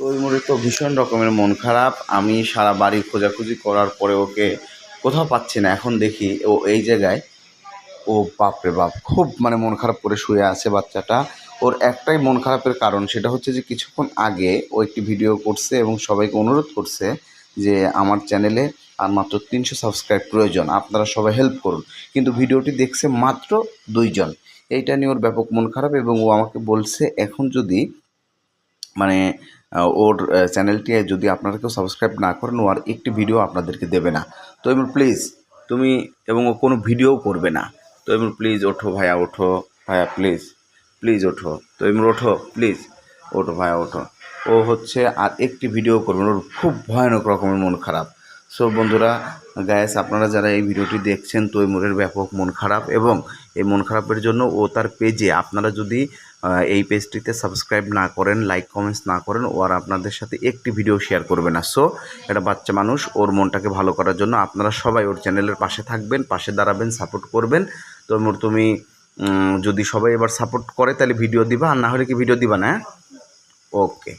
তো ওই মোড়ে তো ভীষণ রকমের মন খারাপ। আমি সারা বাড়ি খোঁজাখুঁজি করার পরে ওকে কোথাও পাচ্ছি না। এখন দেখি ও এই জায়গায়। ও বাপরে বাপ, খুব মানে মন খারাপ করে শুয়ে আছে বাচ্চাটা। ওর একটাই মন খারাপের কারণ সেটা হচ্ছে যে কিছুক্ষণ আগে ও একটি ভিডিও করছে এবং সবাইকে অনুরোধ করছে যে আমার চ্যানেলে আর মাত্র তিনশো সাবস্ক্রাইব প্রয়োজন। আপনারা সবাই হেল্প করুন। কিন্তু ভিডিওটি দেখছে মাত্র দুইজন। এইটা নিয়ে ওর ব্যাপক মন খারাপ এবং ও আমাকে বলছে, এখন যদি মানে ওর চ্যানেলটি যদি আপনারা কেউ সাবস্ক্রাইব না করেন, ও আর একটি ভিডিও আপনাদেরকে দেবে না। তো এবার প্লিজ তুমি এবং ও কোনো ভিডিও করবে না। তো এবার প্লিজ ওঠো ভাইয়া ওঠো। ভাইয়া প্লিজ প্লিজ ওঠো। তো এবার ওঠো প্লিজ ওঠো ভাইয়া, ওঠো। ও হচ্ছে আর একটি ভিডিও করবেন ওর খুব ভয়ানক রকমের মন খারাপ। সো বন্ধুরা গ্যাস আপনারা যারা এই ভিডিওটি দেখছেন তৈমুরের ব্যাপক মন খারাপ এবং এই মন খারাপের জন্য ও তার পেজে আপনারা যদি এই পেজটিতে সাবস্ক্রাইব না করেন লাইক কমেন্টস না করেন, ও আর আপনাদের সাথে একটি ভিডিও শেয়ার করবে না। সো এটা বাচ্চা মানুষ, ওর মনটাকে ভালো করার জন্য আপনারা সবাই ওর চ্যানেলের পাশে থাকবেন, পাশে দাঁড়াবেন সাপোর্ট করবেন। তৈমুর তুমি যদি সবাই এবার সাপোর্ট করে, তাহলে ভিডিও দিবা, আর না হলে কি ভিডিও দিবা না? ওকে